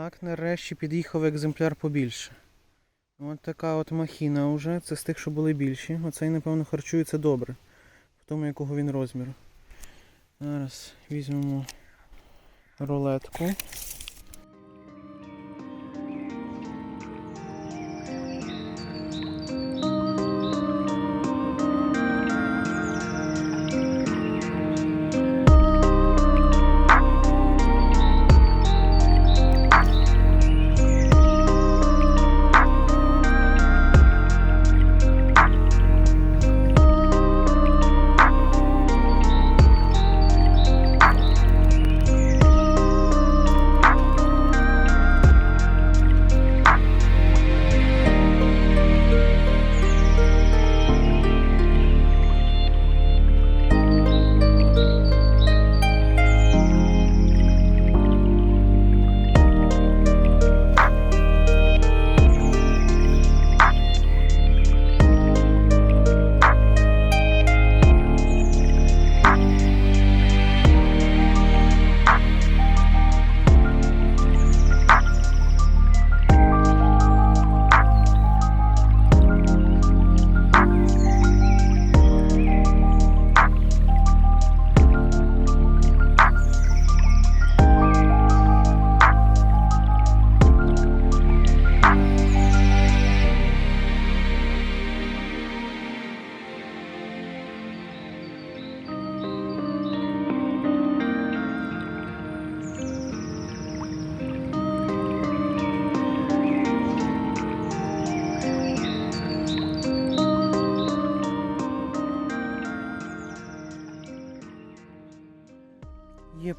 Так, нарешті під'їхав екземпляр побільше. От така от махіна вже. Це з тих, що були більші. Оцей, напевно, харчується добре. В тому, якого він розміру. Зараз візьмемо рулетку.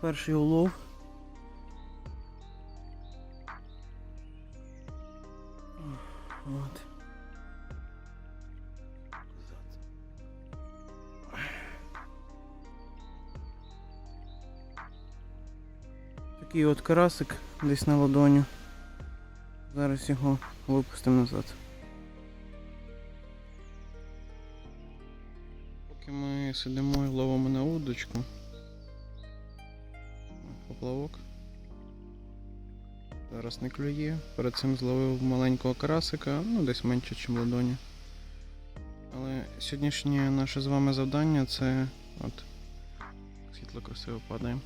Перший улов. От. Такий от карасик десь на ладоню. Зараз його випустимо назад. Поки ми сидимо і ловимо на удочку. Поплавок. Зараз не клює. Перед цим зловив маленького карасика, ну десь менше, ніж ладоні. Але сьогоднішнє наше з вами завдання це. От. Світло красиво падає.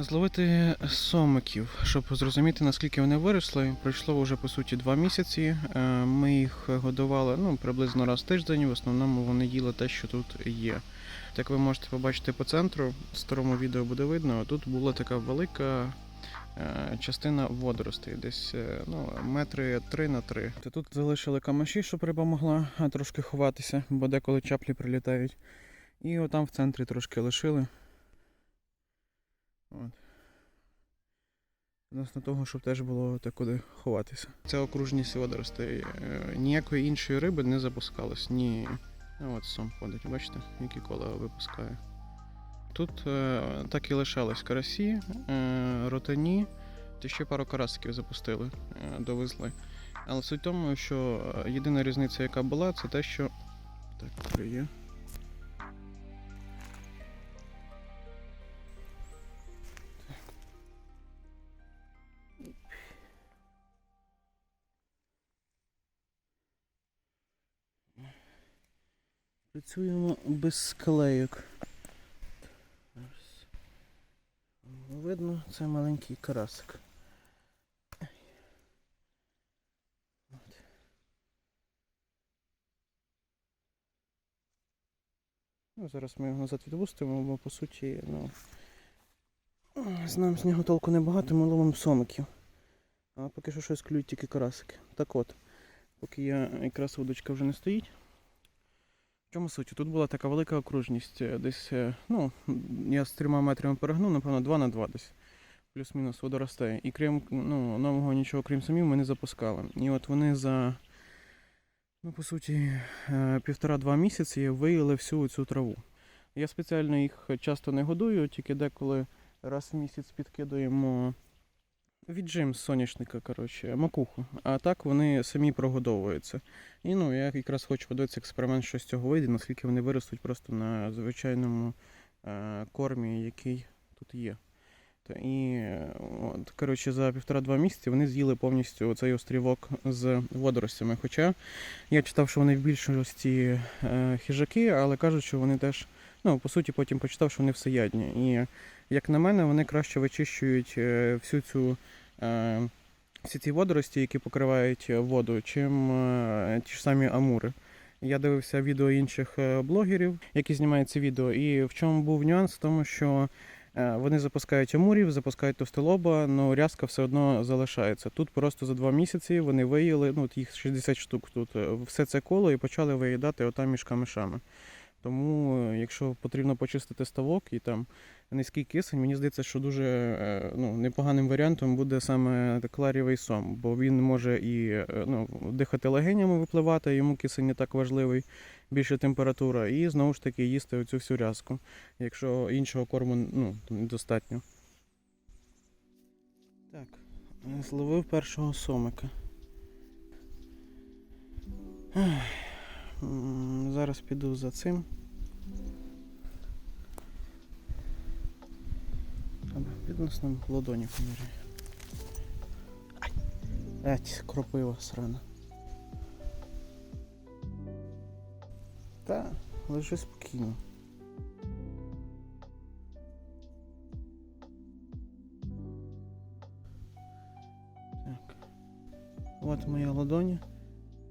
Зловити сомиків, щоб зрозуміти наскільки вони виросли. Пройшло вже по суті два місяці. Е, Ми їх годували ну, приблизно раз в тиждень. В основному вони їли те, що тут є. Як ви можете побачити по центру, в старому відео буде видно, тут була така велика е, частина водоростей, десь е, ну, метри 3 на 3. Тут залишили камаші, щоб риба е, трошки ховатися, бо деколи чаплі прилітають. І отам в центрі трошки лишили. От. Відносно того, щоб теж було те куди ховатися. Це окружність водоростей. Ніякої іншої риби не запускалось. Ні. От сом ходить, бачите, які кола випускає. Тут е, так і лишалось карасі, е, ротані, та ще пару карасиків запустили, е, довезли. Але суть в тому, що е, єдина різниця, яка була, це те, що. Так, клює. Працюємо без склейок. Видно, це маленький карасик. Ну, зараз ми його назад відпустимо, бо по суті, ну. З нам з нього толку небагато, ми ловимо сомиків. А поки що щось клюють тільки карасики. Так от, поки я якраз удочка вже не стоїть. Чому суть? Тут була така велика окружність. е, Десь, е, ну, я з трьома метрами перегнув, напевно, 2 на 2 десь. Плюс-мінус водоростає. І крім ну, нового нічого, крім самів, ми не запускали. І от вони за, ну, по суті, е, півтора-два місяці виїли всю цю траву. Я спеціально їх часто не годую, тільки деколи раз в місяць підкидуємо віджим соняшника, коротше, макуху. А так вони самі прогодовуються. І ну, я якраз хочу подивитися експеримент, що з цього вийде, наскільки вони виростуть просто на звичайному е, кормі, який тут є. І от, коротше, за півтора-два місяці вони з'їли повністю цей острівок з водоростями. Хоча я читав, що вони в більшості е, хижаки, але кажуть, що вони теж, ну, по суті, потім почитав, що вони всеядні. І як на мене, вони краще вичищують е, всю цю. Е, всі ці водорості, які покривають воду, чим ті ж самі амури. Я дивився відео інших блогерів, які знімають ці відео. І в чому був нюанс? В тому, що вони запускають амурів, запускають товстолоба, але рязка все одно залишається. Тут просто за два місяці вони виїли, ну їх 60 штук тут, е, все це коло і почали виїдати отам між камешами. Тому, е, якщо потрібно почистити ставок і там низький кисень, мені здається, що дуже е, ну, непоганим варіантом буде саме кларівий сом, бо він може і е, ну, дихати легенями випливати, йому кисень не так важливий, більше температура, і знову ж таки їсти оцю всю рязку, якщо іншого корму ну, недостатньо. Так, зловив першого сомика. Зараз піду за цим. Відносно ладоні поміряю. Ай! Еть, кропива срана. Та, лежи спокійно. Так. От моя ладоня.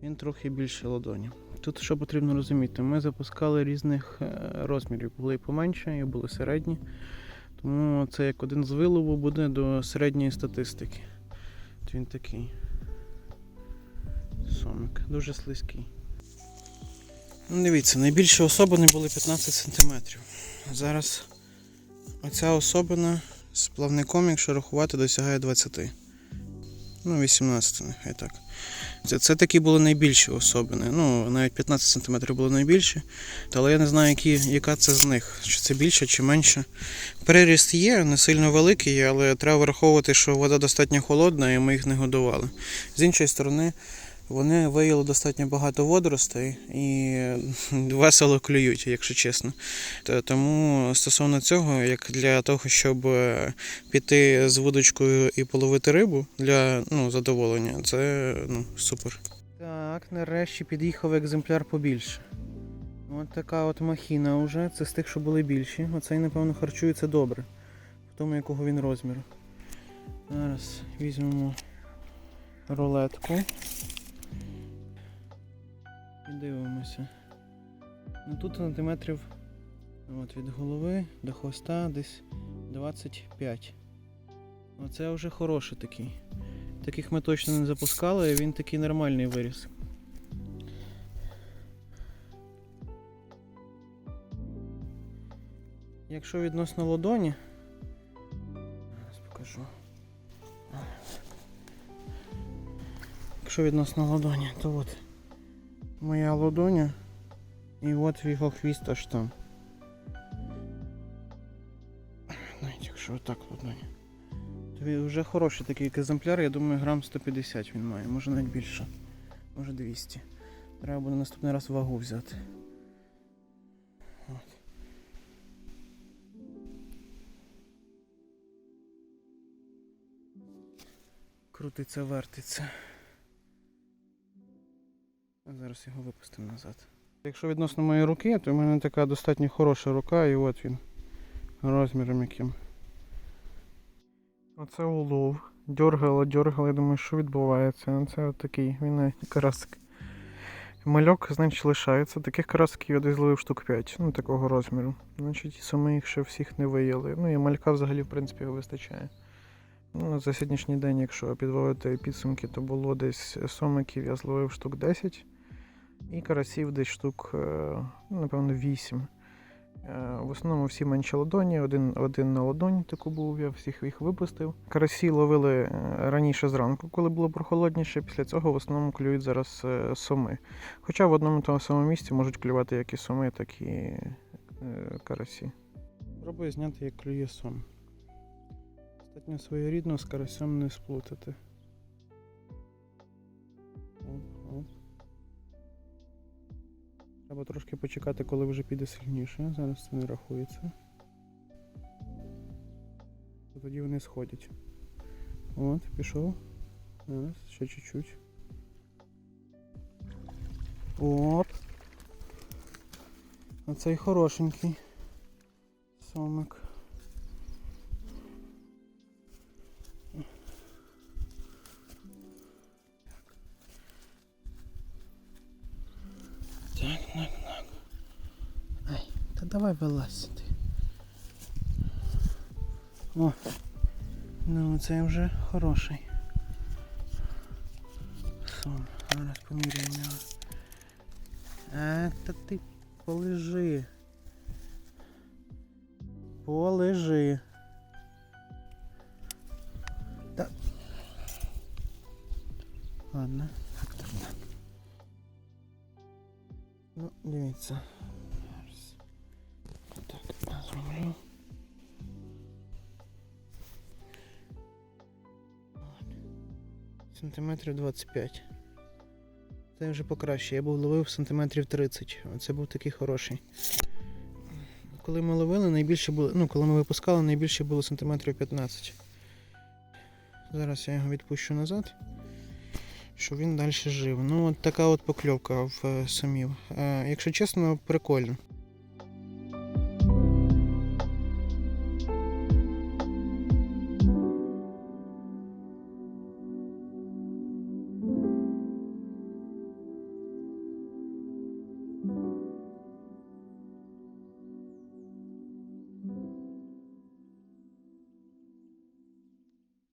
Він трохи більше ладоні. Тут що потрібно розуміти, ми запускали різних е, розмірів. Були і поменше, і були середні. Тому це як один з вилову буде до середньої статистики. От він такий. Сомик. Дуже слизький. Ну, дивіться, найбільші особини були 15 см. Зараз оця особина з плавником, якщо рахувати, досягає 20. Ну, 18, нехай так. Це, це такі були найбільші особини. Ну, навіть 15 см було найбільше. Але я не знаю, які, яка це з них. Чи це більше, чи менше. Переріст є, не сильно великий, але треба враховувати, що вода достатньо холодна і ми їх не годували. З іншої сторони, вони виїли достатньо багато водоростей і весело клюють, якщо чесно. Тому стосовно цього, як для того, щоб е, піти з вудочкою і половити рибу для ну, задоволення, це ну, супер. Так, нарешті під'їхав екземпляр побільше. От така от махіна вже. Це з тих, що були більші. Оцей, напевно, харчується добре. В тому, якого він розміру. Зараз візьмемо рулетку. І дивимося. Ну тут сантиметрів от, від голови до хвоста десь 25. Оце вже хороший такий. Таких ми точно не запускали, він такий нормальний виріс. Якщо відносно ладоні, зараз покажу. Якщо відносно ладоні, то от моя ладоня і от його хвіст аж там. Навіть якщо отак ладоні. То вже хороший такий екземпляр, я думаю, грам 150 він має, може навіть більше. Може 200. Треба буде наступний раз вагу взяти. Крутиться, вертиться. Зараз його випустимо назад. Якщо відносно моєї руки, то в мене така достатньо хороша рука і от він розміром яким. Оце улов. Дьоргало, дьоргало, я думаю, що відбувається. Ну, Це такий, він карасик. Мальок, значить, лишається. Таких карасиків я десь зловив штук 5, ну такого розміру. Значить, саме їх ще всіх не виїли. Ну і малька взагалі, в принципі, вистачає. Ну, за сьогоднішній день, якщо підводити підсумки, то було десь сомиків я зловив штук 10. І карасів десь штук, е, ну, напевно, 8. Е, В основному всі менші ладоні, один, один на ладонь таку був, я всіх їх випустив. Карасі ловили е, раніше зранку, коли було прохолодніше. Після цього в основному клюють зараз соми. Хоча в одному тому самому місці можуть клювати як і соми, так і карасі. Пробую зняти, як клює сом. Достатньо своєрідно з карасем не сплутати. Треба трошки почекати, коли вже піде сильніше. Зараз це не рахується. то тоді вони сходять. От, пішов. Зараз, ще чуть-чуть. Оп. Оцей хорошенький. Сомик. Давай вилазь ти. О, ну це вже хороший. Сом. Зараз поміряємо його. А, та ти полежи. Полежи. Та. Ладно. Так, так, так. Ну, дивіться. От. Сантиметрів 25. Це вже покраще. Я був ловив сантиметрів 30. Оце був такий хороший. Коли ми ловили, найбільше було. Ну, коли ми випускали, найбільше було сантиметрів 15. Зараз я його відпущу назад, щоб він далі жив. Ну, от така от покльовка в е, самів. Е, якщо чесно, прикольно.